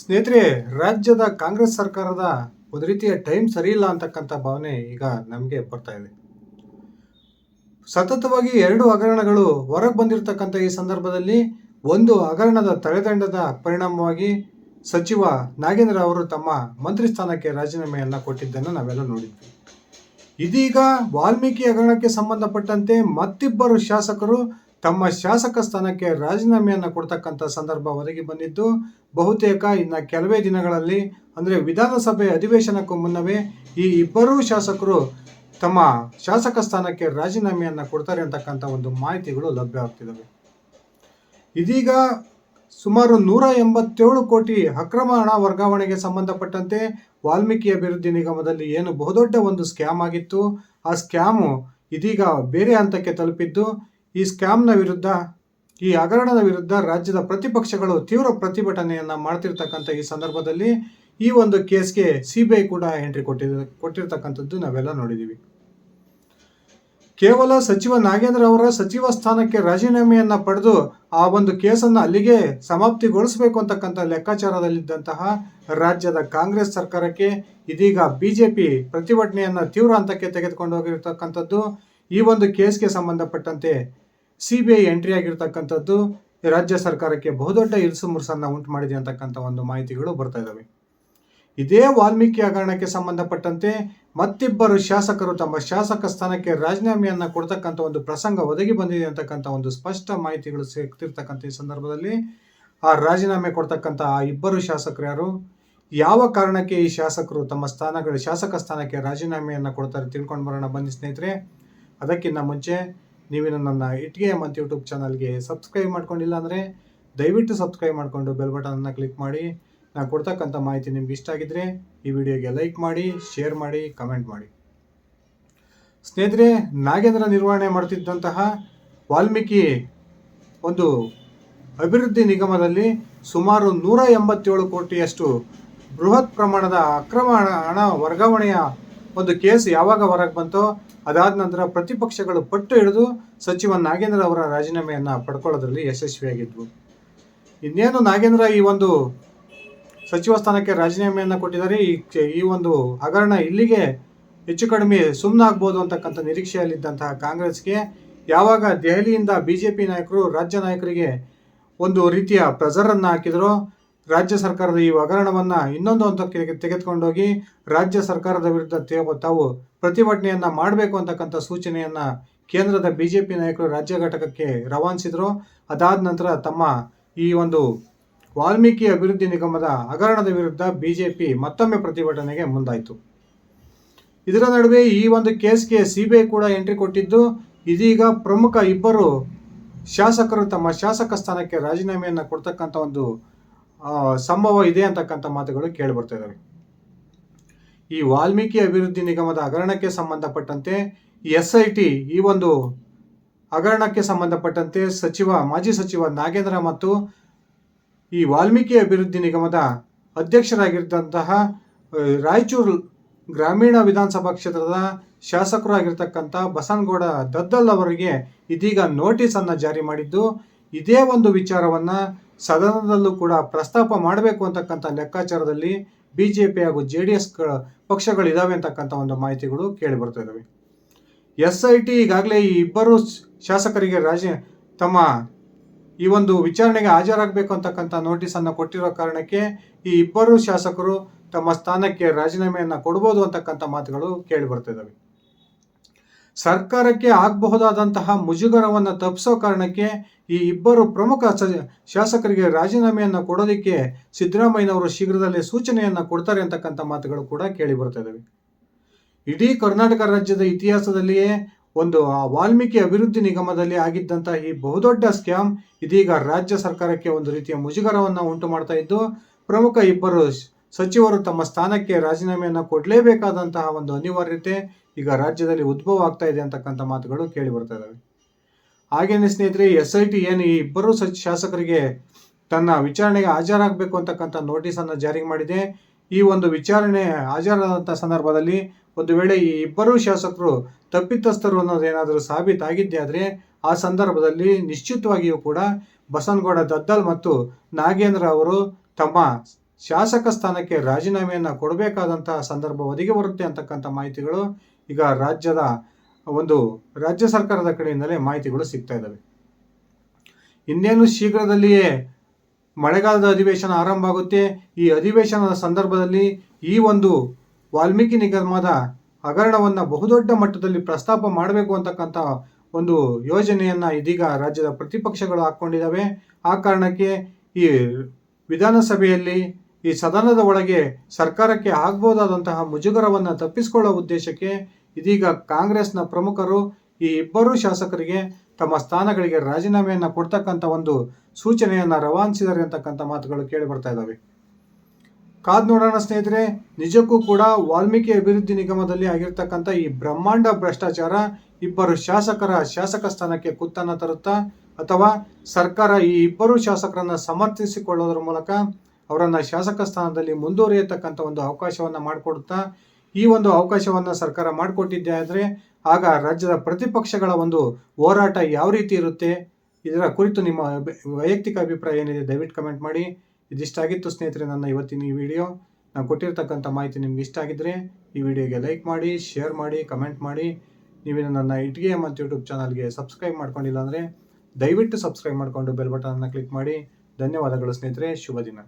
ಸ್ನೇಹಿತರೆ, ರಾಜ್ಯದ ಕಾಂಗ್ರೆಸ್ ಸರ್ಕಾರದ ಒಂದು ರೀತಿಯ ಟೈಮ್ ಸರಿ ಇಲ್ಲ ಅಂತಕ್ಕಂಥ ಭಾವನೆ ಈಗ ನಮಗೆ ಬರ್ತಾ ಇದೆ. ಸತತವಾಗಿ ಎರಡು ಹಗರಣಗಳು ಹೊರಗೆ ಬಂದಿರತಕ್ಕಂಥ ಈ ಸಂದರ್ಭದಲ್ಲಿ ಒಂದು ಹಗರಣದ ತಡೆದಂಡದ ಪರಿಣಾಮವಾಗಿ ಸಚಿವ ನಾಗೇಂದ್ರ ಅವರು ತಮ್ಮ ಮಂತ್ರಿ ಸ್ಥಾನಕ್ಕೆ ರಾಜೀನಾಮೆಯನ್ನು ಕೊಟ್ಟಿದ್ದನ್ನು ನಾವೆಲ್ಲ ನೋಡಿದ್ವಿ. ಇದೀಗ ವಾಲ್ಮೀಕಿ ಹಗರಣಕ್ಕೆ ಸಂಬಂಧಪಟ್ಟಂತೆ ಮತ್ತಿಬ್ಬರು ಶಾಸಕರು ತಮ್ಮ ಶಾಸಕ ಸ್ಥಾನಕ್ಕೆ ರಾಜೀನಾಮೆಯನ್ನು ಕೊಡ್ತಕ್ಕಂಥ ಸಂದರ್ಭ ಒದಗಿ ಬಂದಿದ್ದು, ಬಹುತೇಕ ಇನ್ನು ಕೆಲವೇ ದಿನಗಳಲ್ಲಿ, ಅಂದರೆ ವಿಧಾನಸಭೆ ಅಧಿವೇಶನಕ್ಕೂ ಮುನ್ನವೇ ಈ ಇಬ್ಬರೂ ಶಾಸಕರು ತಮ್ಮ ಶಾಸಕ ಸ್ಥಾನಕ್ಕೆ ರಾಜೀನಾಮೆಯನ್ನು ಕೊಡ್ತಾರೆ ಅಂತಕ್ಕಂಥ ಒಂದು ಮಾಹಿತಿಗಳು ಲಭ್ಯ ಆಗ್ತಿದ್ದಾವೆ ಇದೀಗ ಸುಮಾರು ನೂರ ಎಂಬತ್ತೇಳು ಕೋಟಿ ಅಕ್ರಮ ಹಣ ವರ್ಗಾವಣೆಗೆ ಸಂಬಂಧಪಟ್ಟಂತೆ ವಾಲ್ಮೀಕಿ ಅಭಿವೃದ್ಧಿ ನಿಗಮದಲ್ಲಿ ಏನು ಬಹುದೊಡ್ಡ ಒಂದು ಸ್ಕ್ಯಾಮ್ ಆಗಿತ್ತು, ಆ ಸ್ಕ್ಯಾಮು ಇದೀಗ ಬೇರೆ ಹಂತಕ್ಕೆ ತಲುಪಿದ್ದು, ಈ ಸ್ಕ್ಯಾಮ್ನ ವಿರುದ್ಧ, ಈ ಹಗರಣದ ವಿರುದ್ಧ ರಾಜ್ಯದ ಪ್ರತಿಪಕ್ಷಗಳು ತೀವ್ರ ಪ್ರತಿಭಟನೆಯನ್ನು ಮಾಡ್ತಿರ್ತಕ್ಕಂಥ ಈ ಸಂದರ್ಭದಲ್ಲಿ ಈ ಒಂದು ಕೇಸ್ಗೆ ಸಿ ಬಿ ಐ ಕೂಡ ಎಂಟ್ರಿ ಕೊಟ್ಟಿದ್ದ ಕೊಟ್ಟಿರ್ತಕ್ಕಂಥದ್ದು ನಾವೆಲ್ಲ ನೋಡಿದ್ದೀವಿ ಕೇವಲ ಸಚಿವ ನಾಗೇಂದ್ರ ಅವರ ಸಚಿವ ಸ್ಥಾನಕ್ಕೆ ರಾಜೀನಾಮೆಯನ್ನ ಪಡೆದು ಆ ಒಂದು ಕೇಸನ್ನು ಅಲ್ಲಿಗೆ ಸಮಾಪ್ತಿಗೊಳಿಸಬೇಕು ಅಂತಕ್ಕಂಥ ಲೆಕ್ಕಾಚಾರದಲ್ಲಿದ್ದಂತಹ ರಾಜ್ಯದ ಕಾಂಗ್ರೆಸ್ ಸರ್ಕಾರಕ್ಕೆ ಇದೀಗ ಬಿ ಜೆ ಪಿ ಪ್ರತಿಭಟನೆಯನ್ನು ತೀವ್ರ ಹಂತಕ್ಕೆ ತೆಗೆದುಕೊಂಡು ಹೋಗಿರ್ತಕ್ಕಂಥದ್ದು. ಈ ಒಂದು ಕೇಸ್ಗೆ ಸಂಬಂಧಪಟ್ಟಂತೆ ಸಿ ಬಿ ಐ ಎಂಟ್ರಿ ಆಗಿರ್ತಕ್ಕಂಥದ್ದು. ರಾಜ್ಯ ಸರ್ಕಾರಕ್ಕೆ ಬಹುದೊಡ್ಡ ಇರುಸು ಮುರುಸನ್ನು ಉಂಟು ಮಾಡಿದೆ ಅಂತಕ್ಕಂಥ ಒಂದು ಮಾಹಿತಿಗಳು ಬರ್ತಾ ಇದ್ದಾವೆ ಇದೇ ವಾಲ್ಮೀಕಿ ಹಗರಣಕ್ಕೆ ಸಂಬಂಧಪಟ್ಟಂತೆ ಮತ್ತಿಬ್ಬರು ಶಾಸಕರು ತಮ್ಮ ಶಾಸಕ ಸ್ಥಾನಕ್ಕೆ ರಾಜೀನಾಮೆಯನ್ನ ಕೊಡ್ತಕ್ಕಂಥ ಒಂದು ಪ್ರಸಂಗ ಒದಗಿ ಬಂದಿದೆ ಅಂತಕ್ಕಂಥ ಒಂದು ಸ್ಪಷ್ಟ ಮಾಹಿತಿಗಳು ಸಿಗ್ತಿರ್ತಕ್ಕಂಥ ಈ ಸಂದರ್ಭದಲ್ಲಿ. ಆ ರಾಜೀನಾಮೆ ಕೊಡ್ತಕ್ಕಂಥ ಆ ಇಬ್ಬರು ಶಾಸಕರು ಯಾರು? ಯಾವ ಕಾರಣಕ್ಕೆ ಈ ಶಾಸಕರು ತಮ್ಮ ಸ್ಥಾನಗಳ ಶಾಸಕ ಸ್ಥಾನಕ್ಕೆ ರಾಜೀನಾಮೆಯನ್ನು ಕೊಡ್ತಾರೆ ತಿಳ್ಕೊಂಡು ಬರೋಣ. ಬನ್ನಿ ಸ್ನೇಹಿತರೆ, ಅದಕ್ಕಿಂತ ಮುಂಚೆ ನೀವು ನನ್ನ ಇಟ್ಗೆ ಮತ್ತು ಯೂಟ್ಯೂಬ್ ಚಾನಲ್ಗೆ ಸಬ್ಸ್ಕ್ರೈಬ್ ಮಾಡ್ಕೊಂಡಿಲ್ಲ ಅಂದರೆ ದಯವಿಟ್ಟು ಸಬ್ಸ್ಕ್ರೈಬ್ ಮಾಡಿಕೊಂಡು ಬೆಲ್ ಬಟನನ್ನು ಕ್ಲಿಕ್ ಮಾಡಿ. ನಾನು ಕೊಡ್ತಕ್ಕಂಥ ಮಾಹಿತಿ ನಿಮ್ಗೆ ಇಷ್ಟ ಆಗಿದ್ರೆ ಈ ವಿಡಿಯೋಗೆ ಲೈಕ್ ಮಾಡಿ ಶೇರ್ ಮಾಡಿ ಕಮೆಂಟ್ ಮಾಡಿ. ಸ್ನೇಹಿತರೆ, ನಾಗೇಂದ್ರ ನಿರ್ವಹಣೆ ಮಾಡ್ತಿದ್ದಂತಹ ವಾಲ್ಮೀಕಿ ಒಂದು ಅಭಿವೃದ್ಧಿ ನಿಗಮದಲ್ಲಿ ಸುಮಾರು ನೂರ ಎಂಬತ್ತೇಳು ಕೋಟಿಯಷ್ಟು ಬೃಹತ್ ಪ್ರಮಾಣದ ಅಕ್ರಮ ಹಣ ಹಣ ವರ್ಗಾವಣೆಯ ಒಂದು ಕೇಸ್ ಯಾವಾಗ ಹೊರಗೆ ಬಂತೋ ಅದಾದ ನಂತರ ಪ್ರತಿಪಕ್ಷಗಳು ಪಟ್ಟು ಹಿಡಿದು ಸಚಿವ ನಾಗೇಂದ್ರ ಅವರ ರಾಜೀನಾಮೆಯನ್ನು ಪಡ್ಕೊಳ್ಳೋದ್ರಲ್ಲಿ ಯಶಸ್ವಿಯಾಗಿದ್ವು. ಇನ್ನೇನು ನಾಗೇಂದ್ರ ಈ ಒಂದು ಸಚಿವ ಸ್ಥಾನಕ್ಕೆ ರಾಜೀನಾಮೆಯನ್ನು ಕೊಟ್ಟಿದ್ದಾರೆ. ಈ ಈ ಒಂದು ಹಗರಣ ಇಲ್ಲಿಗೆ ಹೆಚ್ಚು ಕಡಿಮೆ ಸುಮ್ಮನಾಗ್ಬೋದು ಅಂತಕ್ಕಂಥ ನಿರೀಕ್ಷೆಯಲ್ಲಿದ್ದಂತಹ ಕಾಂಗ್ರೆಸ್ಗೆ ಯಾವಾಗ ದೆಹಲಿಯಿಂದ ಬಿ ಜೆ ಪಿ ನಾಯಕರು, ರಾಜ್ಯ ನಾಯಕರಿಗೆ ಒಂದು ರೀತಿಯ ಪ್ರೆಸರನ್ನು ಹಾಕಿದ್ರು, ರಾಜ್ಯ ಸರ್ಕಾರದ ಈ ಹಗರಣವನ್ನು ಇನ್ನೊಂದು ಹಂತಕ್ಕೆ ತೆಗೆದುಕೊಂಡೋಗಿ ರಾಜ್ಯ ಸರ್ಕಾರದ ವಿರುದ್ಧ ತಾವು ಪ್ರತಿಭಟನೆಯನ್ನು ಮಾಡಬೇಕು ಅಂತಕ್ಕಂಥ ಸೂಚನೆಯನ್ನು ಕೇಂದ್ರದ ಬಿ ಜೆ ಪಿ ನಾಯಕರು ರಾಜ್ಯ ಘಟಕಕ್ಕೆ ರವಾನಿಸಿದರು. ಅದಾದ ನಂತರ ತಮ್ಮ ಈ ಒಂದು ವಾಲ್ಮೀಕಿ ಅಭಿವೃದ್ಧಿ ನಿಗಮದ ಹಗರಣದ ವಿರುದ್ಧ ಬಿಜೆಪಿ ಮತ್ತೊಮ್ಮೆ ಪ್ರತಿಭಟನೆಗೆ ಮುಂದಾಯಿತು. ಇದರ ನಡುವೆ ಈ ಒಂದು ಕೇಸ್ಗೆ ಸಿಬಿಐ ಕೂಡ ಎಂಟ್ರಿ ಕೊಟ್ಟಿದ್ದು, ಇದೀಗ ಪ್ರಮುಖ ಇಬ್ಬರು ಶಾಸಕರು ತಮ್ಮ ಶಾಸಕ ಸ್ಥಾನಕ್ಕೆ ರಾಜೀನಾಮೆಯನ್ನು ಕೊಡ್ತಕ್ಕಂಥ ಒಂದು ಸಂಭವ ಇದೆ ಅಂತಕ್ಕಂಥ ಮಾತುಗಳು ಕೇಳಿ ಬರ್ತಾ ಇದ್ದಾವೆ ಈ ವಾಲ್ಮೀಕಿ ಅಭಿವೃದ್ಧಿ ನಿಗಮದ ಹಗರಣಕ್ಕೆ ಸಂಬಂಧಪಟ್ಟಂತೆ ಎಸ್ ಐ ಟಿ, ಈ ಒಂದು ಹಗರಣಕ್ಕೆ ಸಂಬಂಧಪಟ್ಟಂತೆ ಸಚಿವ, ಮಾಜಿ ಸಚಿವ ನಾಗೇಂದ್ರ ಮತ್ತು ಈ ವಾಲ್ಮೀಕಿ ಅಭಿವೃದ್ಧಿ ನಿಗಮದ ಅಧ್ಯಕ್ಷರಾಗಿರ್ತಂತಹ ರಾಯಚೂರು ಗ್ರಾಮೀಣ ವಿಧಾನಸಭಾ ಕ್ಷೇತ್ರದ ಶಾಸಕರಾಗಿರ್ತಕ್ಕಂಥ ಬಸನಗೌಡ ದದ್ದಲ್ ಅವರಿಗೆ ಇದೀಗ ನೋಟಿಸನ್ನು ಜಾರಿ ಮಾಡಿದ್ದು, ಇದೇ ಒಂದು ವಿಚಾರವನ್ನು ಸದನದಲ್ಲೂ ಕೂಡ ಪ್ರಸ್ತಾಪ ಮಾಡಬೇಕು ಅಂತಕ್ಕಂಥ ಲೆಕ್ಕಾಚಾರದಲ್ಲಿ ಬಿ ಜೆ ಪಿ ಹಾಗೂ ಜೆ ಡಿ ಎಸ್ ಪಕ್ಷಗಳಿದಾವೆ ಅಂತಕ್ಕಂಥ ಒಂದು ಮಾಹಿತಿಗಳು ಕೇಳಿ ಬರ್ತಾ ಇದಾವೆ. ಎಸ್ ಐ ಟಿ ಈಗಾಗಲೇ ಈ ಇಬ್ಬರು ಶಾಸಕರಿಗೆ ರಾಜ, ತಮ್ಮ ಈ ಒಂದು ವಿಚಾರಣೆಗೆ ಹಾಜರಾಗಬೇಕು ಅಂತಕ್ಕಂಥ ನೋಟಿಸನ್ನು ಕೊಟ್ಟಿರೋ ಕಾರಣಕ್ಕೆ ಈ ಇಬ್ಬರು ಶಾಸಕರು ತಮ್ಮ ಸ್ಥಾನಕ್ಕೆ ರಾಜೀನಾಮೆಯನ್ನು ಕೊಡ್ಬೋದು ಅಂತಕ್ಕಂಥ ಮಾತುಗಳು ಕೇಳಿ ಬರ್ತಿದ್ದಾವೆ ಸರ್ಕಾರಕ್ಕೆ ಆಗಬಹುದಾದಂತಹ ಮುಜುಗರವನ್ನು ತಪ್ಪಿಸೋ ಕಾರಣಕ್ಕೆ ಈ ಇಬ್ಬರು ಪ್ರಮುಖ ಶಾಸಕರಿಗೆ ರಾಜೀನಾಮೆಯನ್ನು ಕೊಡೋದಕ್ಕೆ ಸಿದ್ದರಾಮಯ್ಯನವರು ಶೀಘ್ರದಲ್ಲೇ ಸೂಚನೆಯನ್ನು ಕೊಡ್ತಾರೆ ಅಂತಕ್ಕಂಥ ಮಾತುಗಳು ಕೂಡ ಕೇಳಿ ಬರ್ತಾ ಇದ್ದಾವೆ ಇಡೀ ಕರ್ನಾಟಕ ರಾಜ್ಯದ ಇತಿಹಾಸದಲ್ಲಿಯೇ ಒಂದು, ಆ ವಾಲ್ಮೀಕಿ ಅಭಿವೃದ್ಧಿ ನಿಗಮದಲ್ಲಿ ಆಗಿದ್ದಂತಹ ಈ ಬಹುದೊಡ್ಡ ಸ್ಕ್ಯಾಮ್ ಇದೀಗ ರಾಜ್ಯ ಸರ್ಕಾರಕ್ಕೆ ಒಂದು ರೀತಿಯ ಮುಜುಗರವನ್ನು ಉಂಟು ಮಾಡ್ತಾ ಇದ್ದು, ಪ್ರಮುಖ ಇಬ್ಬರು ಸಚಿವರು ತಮ್ಮ ಸ್ಥಾನಕ್ಕೆ ರಾಜೀನಾಮೆಯನ್ನು ಕೊಡಲೇಬೇಕಾದಂತಹ ಒಂದು ಅನಿವಾರ್ಯತೆ ಈಗ ರಾಜ್ಯದಲ್ಲಿ ಉದ್ಭವ ಆಗ್ತಾ ಇದೆ ಅಂತಕ್ಕಂಥ ಮಾತುಗಳು ಕೇಳಿ ಬರ್ತಾ ಇದ್ದಾವೆ ಹಾಗೇನೆ ಸ್ನೇಹಿತರೆ, ಎಸ್ ಐ ಟಿ ಏನು ಈ ಇಬ್ಬರು ಶಾಸಕರಿಗೆ ತನ್ನ ವಿಚಾರಣೆಗೆ ಹಾಜರಾಗಬೇಕು ಅಂತಕ್ಕಂಥ ನೋಟಿಸನ್ನು ಜಾರಿ ಮಾಡಿದೆ. ಈ ಒಂದು ವಿಚಾರಣೆ ಹಾಜರಾದಂಥ ಸಂದರ್ಭದಲ್ಲಿ ಒಂದು ವೇಳೆ ಈ ಇಬ್ಬರೂ ಶಾಸಕರು ತಪ್ಪಿತಸ್ಥರು ಅನ್ನೋದೇನಾದರೂ ಸಾಬೀತಾಗಿದ್ದೇ ಆದರೆ ಆ ಸಂದರ್ಭದಲ್ಲಿ ನಿಶ್ಚಿತವಾಗಿಯೂ ಕೂಡ ಬಸನಗೌಡ ದದ್ದಲ್ ಮತ್ತು ನಾಗೇಂದ್ರ ಅವರು ತಮ್ಮ ಶಾಸಕ ಸ್ಥಾನಕ್ಕೆ ರಾಜೀನಾಮೆಯನ್ನು ಕೊಡಬೇಕಾದಂತಹ ಸಂದರ್ಭ ಒದಗಿ ಬರುತ್ತೆ ಅಂತಕ್ಕಂಥ ಮಾಹಿತಿಗಳು ಈಗ ರಾಜ್ಯದ ಒಂದು ರಾಜ್ಯ ಸರ್ಕಾರದ ಕಡೆಯಿಂದಲೇ ಮಾಹಿತಿಗಳು ಸಿಗ್ತಾ ಇದ್ದಾವೆ ಇನ್ನೇನು ಶೀಘ್ರದಲ್ಲಿಯೇ ಮಳೆಗಾಲದ ಅಧಿವೇಶನ ಆರಂಭ ಆಗುತ್ತೆ. ಈ ಅಧಿವೇಶನದ ಸಂದರ್ಭದಲ್ಲಿ ಈ ಒಂದು ವಾಲ್ಮೀಕಿ ನಿಗಮದ ಹಗರಣವನ್ನು ಬಹುದೊಡ್ಡ ಮಟ್ಟದಲ್ಲಿ ಪ್ರಸ್ತಾಪ ಮಾಡಬೇಕು ಅಂತಕ್ಕಂಥ ಒಂದು ಯೋಜನೆಯನ್ನು ಇದೀಗ ರಾಜ್ಯದ ಪ್ರತಿಪಕ್ಷಗಳು ಹಾಕ್ಕೊಂಡಿದ್ದಾವೆ ಆ ಕಾರಣಕ್ಕೆ ಈ ವಿಧಾನಸಭೆಯಲ್ಲಿ ಈ ಸದನದ ಒಳಗೆ ಸರ್ಕಾರಕ್ಕೆ ಆಗ್ಬೋದಾದಂತಹ ಮುಜುಗರವನ್ನು ತಪ್ಪಿಸಿಕೊಳ್ಳೋ ಉದ್ದೇಶಕ್ಕೆ ಇದೀಗ ಕಾಂಗ್ರೆಸ್ನ ಪ್ರಮುಖರು ಈ ಇಬ್ಬರು ಶಾಸಕರಿಗೆ ತಮ್ಮ ಸ್ಥಾನಗಳಿಗೆ ರಾಜೀನಾಮೆಯನ್ನು ಕೊಡ್ತಕ್ಕಂಥ ಒಂದು ಸೂಚನೆಯನ್ನು ರವಾನಿಸಿದ್ದಾರೆ ಅಂತಕ್ಕಂಥ ಮಾತುಗಳು ಕೇಳಿ ಬರ್ತಾ ಇದ್ದಾವೆ. ಕಾದ್ ನೋಡೋಣ ಸ್ನೇಹಿತರೆ, ನಿಜಕ್ಕೂ ಕೂಡ ವಾಲ್ಮೀಕಿ ಅಭಿವೃದ್ಧಿ ನಿಗಮದಲ್ಲಿ ಆಗಿರ್ತಕ್ಕಂಥ ಈ ಬ್ರಹ್ಮಾಂಡ ಭ್ರಷ್ಟಾಚಾರ ಇಬ್ಬರು ಶಾಸಕರ ಶಾಸಕ ಸ್ಥಾನಕ್ಕೆ ಕುತ್ತನ್ನು ತರುತ್ತಾ, ಅಥವಾ ಸರ್ಕಾರ ಈ ಇಬ್ಬರು ಶಾಸಕರನ್ನು ಸಮರ್ಥಿಸಿಕೊಳ್ಳೋದ್ರ ಮೂಲಕ ಅವರನ್ನು ಶಾಸಕ ಸ್ಥಾನದಲ್ಲಿ ಮುಂದುವರಿಯತಕ್ಕಂಥ ಒಂದು ಅವಕಾಶವನ್ನು ಮಾಡಿಕೊಡುತ್ತಾ, ಈ ಒಂದು ಅವಕಾಶವನ್ನು ಸರ್ಕಾರ ಮಾಡಿಕೊಟ್ಟಿದ್ದೆ ಆದರೆ ಆಗ ರಾಜ್ಯದ ಪ್ರತಿಪಕ್ಷಗಳ ಒಂದು ಹೋರಾಟ ಯಾವ ರೀತಿ ಇರುತ್ತೆ? ಇದರ ಕುರಿತು ನಿಮ್ಮ ವೈಯಕ್ತಿಕ ಅಭಿಪ್ರಾಯ ಏನಿದೆ ದಯವಿಟ್ಟು ಕಮೆಂಟ್ ಮಾಡಿ. ಇದಿಷ್ಟಾಗಿತ್ತು ಸ್ನೇಹಿತರೆ ನನ್ನ ಇವತ್ತಿನ ಈ ವಿಡಿಯೋ. ನಾನು ಕೊಟ್ಟಿರ್ತಕ್ಕಂಥ ಮಾಹಿತಿ ನಿಮ್ಗೆ ಇಷ್ಟ ಆಗಿದ್ದರೆ ಈ ವಿಡಿಯೋಗೆ ಲೈಕ್ ಮಾಡಿ, ಶೇರ್ ಮಾಡಿ, ಕಮೆಂಟ್ ಮಾಡಿ. ನೀವೇನು ನನ್ನ ಇಟ್ಗೆ ಮತ್ತು ಯೂಟ್ಯೂಬ್ ಚಾನಲ್ಗೆ ಸಬ್ಸ್ಕ್ರೈಬ್ ಮಾಡ್ಕೊಂಡಿಲ್ಲ ಅಂದರೆ ದಯವಿಟ್ಟು ಸಬ್ಸ್ಕ್ರೈಬ್ ಮಾಡಿಕೊಂಡು ಬೆಲ್ ಬಟನನ್ನು ಕ್ಲಿಕ್ ಮಾಡಿ. ಧನ್ಯವಾದಗಳು ಸ್ನೇಹಿತರೆ, ಶುಭ ದಿನ.